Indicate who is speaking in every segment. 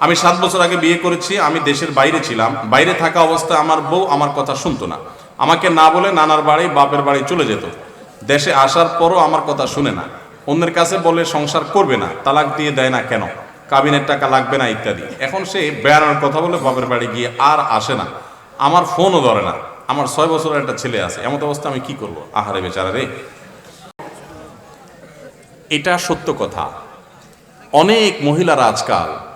Speaker 1: আমি সাত বছর আগে বিয়ে করেছি, আমি দেশের বাইরে ছিলাম। বাইরে থাকা অবস্থায় আমার বউ আমার কথা শুনতো না। আমাকে না বলে নানার বাড়ি, বাপের বাড়ি চলে যেত। দেশে আসার পরও আমার কথা শুনে না। অন্যের কাছে বলে সংসার করবে না, তালাক দিয়ে দেয় না কেন? কাবিনের টাকা লাগবে না ইত্যাদি। এখন সে বেড়ানোর কথা বলে বাপের বাড়ি গিয়ে আর আসে না। আমার ফোনও ধরে না। আমার ছয় বছরের একটা ছেলে আছে। এমন অবস্থা আমি কি করব? আহারে বেচারা রে। এটা সত্য কথা। অনেক মহিলারা আজকাল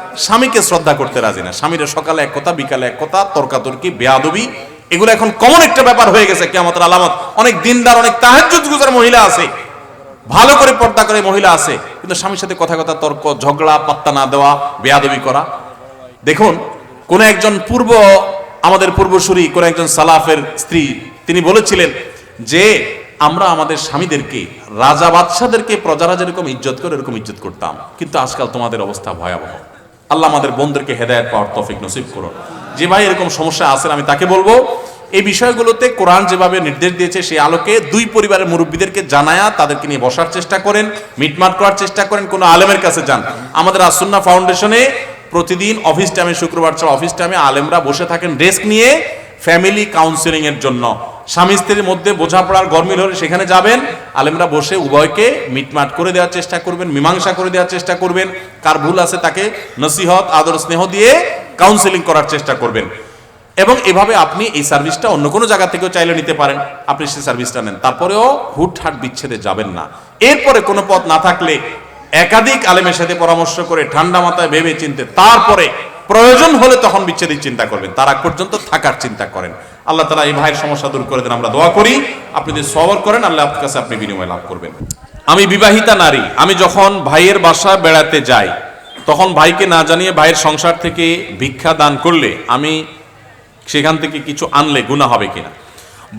Speaker 1: স্বামীকে শ্রদ্ধা করতে রাজি না। স্বামীর সকালে এক কথা, বিকালে এক কথা, তর্কাতর্কি, বেয়াদবি, এগুলো এখন কমন একটা ব্যাপার হয়ে গেছে কেমতের আলামত। অনেক দিনদার, অনেক তাহাজ্জুদ গুজার মহিলা আছে। ভালো করে পর্দা করে মহিলা আছে। কিন্তু স্বামীর সাথে কথা কথা, তর্ক, ঝগড়া, পাত্তা না দেওয়া, বেয়াদবি করা। দেখুন, কোন একজন পূর্ব, আমাদের পূর্বসূরি, কোন একজন সালাফের স্ত্রী, তিনি বলেছিলেন যে, আমরা আমাদের স্বামীদেরকে, রাজা বাদশাদেরকে প্রজারা যেরকম ইজ্জত করে, এরকম ইজ্জত করতাম। কিন্তু আজকাল তোমাদের অবস্থা ভয়াবহ। আল্লাহ আমাদের বোনদেরকে হেদায়ত পাওয়ার তফিক নসিব করুন। যে ভাই এরকম সমস্যা আছেন, আমি তাকে বলব, এই বিষয়গুলোতে কোরআন যেভাবে নির্দেশ দিয়েছে, সেই আলোকে দুই পরিবারের মুরব্বীদেরকে জানায়া তাদেরকে নিয়ে বসার চেষ্টা করেন, মিটমাট করার চেষ্টা করেন, কোনো আলেমের কাছে যান। আমাদের আসুন্না ফাউন্ডেশনে প্রতিদিন অফিস টাইমে, শুক্রবার ছাড়া অফিস টাইমে আলেমরা বসে থাকেন, ডেস্ক নিয়ে ফ্যামিলি কাউন্সিলিং এর জন্য। স্বামী স্ত্রীর মধ্যে বোঝাপড়ার গরমিল হলে সেখানে যাবেন। আলেমরা বসে উভয়কে মিটমাট করে দেওয়ার চেষ্টা করবেন, মীমাংসা করে দেওয়ার চেষ্টা করবেন। কার ভুল আছে তাকে নসিহত, আদর, স্নেহ দিয়ে কাউন্সিলিং করার চেষ্টা করবেন। এবং এভাবে আপনি এই সার্ভিসটা অন্য কোনো জায়গা থেকেও চাইলে নিতে পারেন। আপনি সেই সার্ভিসটা নেন। তারপরেও হুটহাট বিচ্ছেদে যাবেন না। এরপরে কোনো পথ না থাকলে একাধিক আলেমের সাথে পরামর্শ করে ঠান্ডা মাথায় ভেবে চিনতে তারপরে প্রয়োজন হলে তখন বিচ্ছেদের চিন্তা করবেন। তার পর্যন্ত থাকার চিন্তা করেন। আল্লাহ তালা এই ভাইয়ের সমস্যা দূর করে দেন, আমরা দোয়া করি। আপনি যদি সবর করেন, আল্লাহ আপনার কাছে আপনি বিনিময় লাভ করবেন। আমি বিবাহিতা নারী, আমি যখন ভাইয়ের বাসা বেড়াতে যাই, তখন ভাইকে না জানিয়ে ভাইয়ের সংসার থেকে ভিক্ষা দান করলে আমি সেখান থেকে কিছু আনলে গুণা হবে কিনা?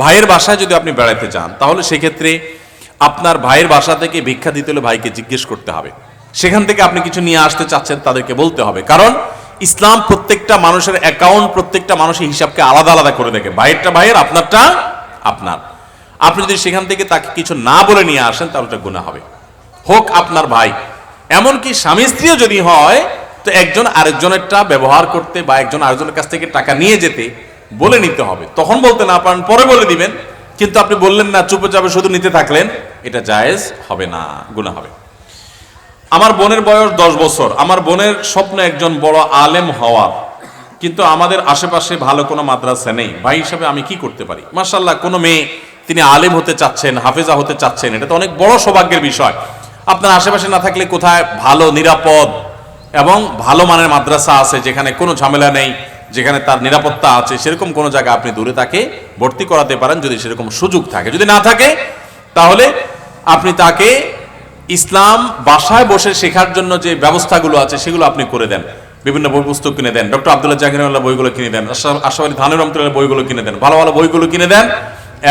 Speaker 1: ভাইয়ের বাসায় যদি আপনি বেড়াতে যান, তাহলে সেক্ষেত্রে আপনার ভাইয়ের বাসা থেকে ভিক্ষা দিতে হলে ভাইকে জিজ্ঞেস করতে হবে। সেখান থেকে আপনি কিছু নিয়ে আসতে চাচ্ছেন, তাদেরকে বলতে হবে। কারণ ইসলাম প্রত্যেকটা মানুষের অ্যাকাউন্ট প্রত্যেকটা মানুষের হিসাবকে আলাদা আলাদা করে দেখে। ভাইয়েরটা ভাইয়ের আপনারটা আপনার। আপনি যদি সেখান থেকে তাকে কিছু না বলে নিয়ে আসেন, তাহলে ওটা গুণা হবে। হোক আপনার ভাই। এমনকি স্বামী স্ত্রীও যদি হয়, তো একজন আরেকজনেরটা ব্যবহার করতে বা একজন আরেকজনের কাছ থেকে টাকা নিয়ে যেতে বলে নিতে হবে। তখন বলতে না পারেন, পরে বলে দিবেন। কিন্তু আপনি বললেন না চুপে চাপে শুধু নিতে থাকলেন, এটা জায়েজ হবে না গুণা হবে। আমার বোনের বয়স দশ বছর। আমার বোনের স্বপ্ন একজন বড় আলেম হওয়ার কিন্তু আমাদের আশেপাশে ভালো কোনো মাদ্রাসা নেই। ভাই হিসাবে আমি কি করতে পারি? মার্শাল্লাহ কোনো মেয়ে তিনি আলেম হতে চাচ্ছেন, হাফেজা হতে চাচ্ছেন, এটা তো অনেক বড় সৌভাগ্যের বিষয়। আপনার আশেপাশে না থাকলে কোথায়? ভালো, নিরাপদ এবং ভালো মানের মাদ্রাসা আছে যেখানে কোনো ঝামেলা নেই, যেখানে তার নিরাপত্তা আছে, সেরকম কোনো জায়গা আপনি দূরে তাকে ভর্তি করাতে পারেন যদি সেরকম সুযোগ থাকে। যদি না থাকে, তাহলে আপনি তাকে ইসলাম বাসায় বসে শেখার জন্য যে ব্যবস্থাগুলো আছে, সেগুলো আপনি করে দেন। বিভিন্ন বই পুস্তক কিনে দেন। ডক্টর আব্দুল্লাহ জাকিরুল্লাহ বইগুলো কিনে দেন। আশরাফ আলী ধানুর রহমতুল্লাহ বইগুলো কিনে দেন। ভালো ভালো বইগুলো কিনে দেন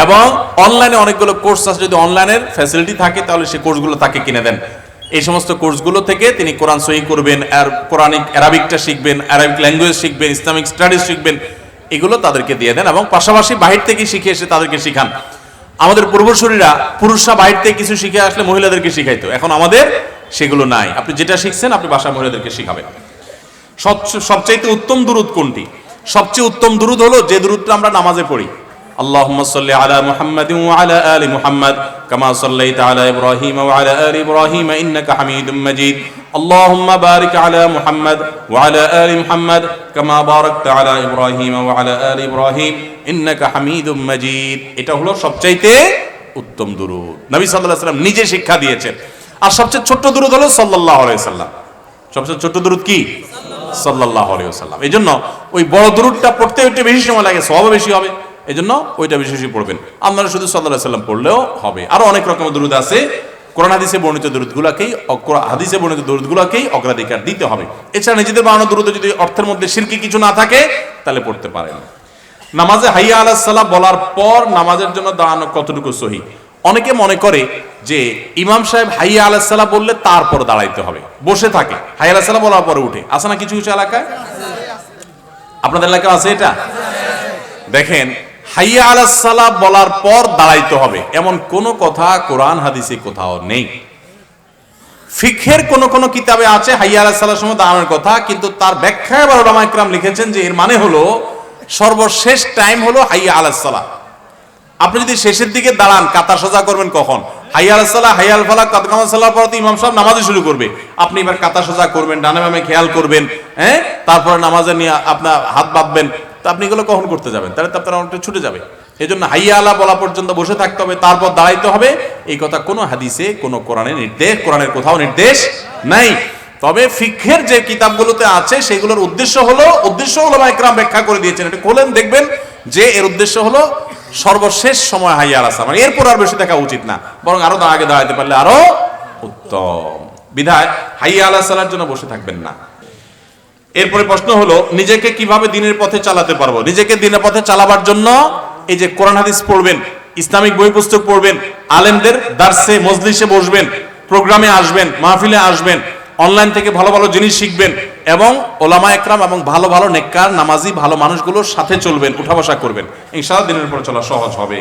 Speaker 1: এবং অনলাইনে অনেকগুলো কোর্স আছে। যদি অনলাইনের ফ্যাসিলিটি থাকে, তাহলে সেই কোর্সগুলো তাকে কিনে দেন। এই সমস্ত কোর্সগুলো থেকে তিনি কোরআন সহি করবেন, আর কোরআনিক অ্যারাবিকটা শিখবেন অ্যারাবিক ল্যাঙ্গুয়েজ শিখবেন, ইসলামিক স্টাডিজ শিখবেন, এগুলো তাদেরকে দিয়ে দেন এবং পাশাপাশি বাহির থেকে শিখে এসে তাদেরকে শিখান। আমাদের পূর্বসূরীরা পুরুষরা বাইর থেকে কিছু শিখে আসলে মহিলাদেরকে শিখাইতো। এখন আমাদের সেগুলো নাই। আপনি যেটা শিখছেন, আপনি বাসা মহিলাদেরকে শিখাবেন। সবচেয়ে উত্তম দুরুদ কোনটি? সবচেয়ে উত্তম দুরুদ হলো যে দুরুদটা আমরা নামাজে পড়ি। اللهم صل على محمد وعلى آل محمد كما صليت على إبراهيم وعلى آل إبراهيم إنك حميد مجيد اللهم بارك على محمد وعلى آل محمد كما باركت على إبراهيم وعلى آل إبراهيم إنك حميد مجيد এটা হলো সবচাইতে উত্তম দুরুদ নবী সাল্লাল্লাহু আলাইহি সাল্লাম নিজে শিক্ষা দিয়েছেন আর সবচেয়ে ছোট্ট দুরুদ হলো সাল্লাল্লাহু আলাইহি সাল্লাম সবচেয়ে ছোট্ট দুরুদ কি সাল্লাল্লাহু আলাইহি ওয়াসাল্লাম এই জন্য ওই বড় দুরুদটা পড়তে একটু বেশি সময় লাগে সব বেশি হবে এই জন্য ওইটা বেশি পড়বেন। আপনারা শুধু সাল্লাহ সাল্লাম পড়লেও হবে। আরও অনেক রকমের দুরুদ আছে। কোরআন, হাদিসে বর্ণিত দূরতগুলোকেই হাদিসে বর্ণিত দূরতগুলোকেই অগ্রাধিকার দিতে হবে। এছাড়া নিজেদের বানানো দূরত যদি অর্থের মধ্যে শিরকি কিছু না থাকে, তাহলে পড়তে পারেন। নামাজে হাইয়া আলাহ বলার পর নামাজের জন্য দাঁড়ানো কতটুকু সহি? অনেকে মনে করে যে ইমাম সাহেব হাইয়া আলাহ সাল্লাহ বললে তারপর দাঁড়াইতে হবে। বসে থাকে, হাইয়া আলাহ সাল্লাহ বলার পরে উঠে। আসে না কিছু কিছু এলাকায়? আপনাদের এলাকায় আছে এটা? দেখেন হাইয়া আলাহ বলার পর দাঁড়াইতে হবে। এমন কোন কথা কোরআন হাদিসে কোথাও নেই। ফিখের কোন কোন কিতাবে আছে হাইয়া আলাহ সময় দাঁড়ানোর কথা, কিন্তু তার ব্যাখ্যায় আবার ওলামা লিখেছেন যে এর মানে হলো সর্বশেষ টাইম হলো হাইয়া আলাহ সাল্লাহ আপনি যদি শেষের দিকে দাঁড়ান, কাতার সোজা করবেন কখন? হাইয়া আলাহ সাল্লাহ হাইয়া আল কাদকামা সাল্লাহ পর ইমাম সাহেব নামাজে শুরু করবে। আপনি এবার কাতার সোজা করবেন, ডানে খেয়াল করবেন হ্যাঁ? তারপরে নামাজে নিয়ে আপনার হাত বাঁধবেন তা আপনি এগুলো কখন করতে যাবেন? তাহলে তো আপনার অনেকটা ছুটে যাবে। এই জন্য হাইয়া আলা বলা পর্যন্ত বসে থাকতে হবে, তারপর দাঁড়াইতে হবে। এই কথা কোনো হাদিসে, কোনো কোরআনের নির্দেশ, কোরআনের কোথাও নির্দেশ নাই। তবে ফিখের যে কিতাবগুলোতে আছে, সেগুলোর উদ্দেশ্য হলো উদ্দেশ্য হলো একরাম ব্যাখ্যা করে দিয়েছেন। এটা খোলেন, দেখবেন যে এর উদ্দেশ্য হলো সর্বশেষ সময় হাইয়া আলা সালাম এরপর আর বেশি দেখা উচিত না, বরং আরও আগে দাঁড়াইতে পারলে আরও উত্তম। বিধায় হাইয়া আলা সালার জন্য বসে থাকবেন না। এরপরে প্রশ্ন হলো, নিজেকে কীভাবে দিনের পথে চালাতে পারব? নিজেকে দিনের পথে চালাবার জন্য এই যে কোরআন হাদিস পড়বেন, ইসলামিক বই পুস্তক পড়বেন, আলেমদের দার্সে, মজলিসে বসবেন, প্রোগ্রামে আসবেন, মাহফিলে আসবেন, অনলাইন থেকে ভালো ভালো জিনিস শিখবেন এবং ওলামা একরাম এবং ভালো ভালো নেককার, নামাজি, ভালো মানুষগুলোর সাথে চলবেন উঠা বসা করবেন। ইনশাআল্লাহ দিনের পরে চলা সহজ হবে।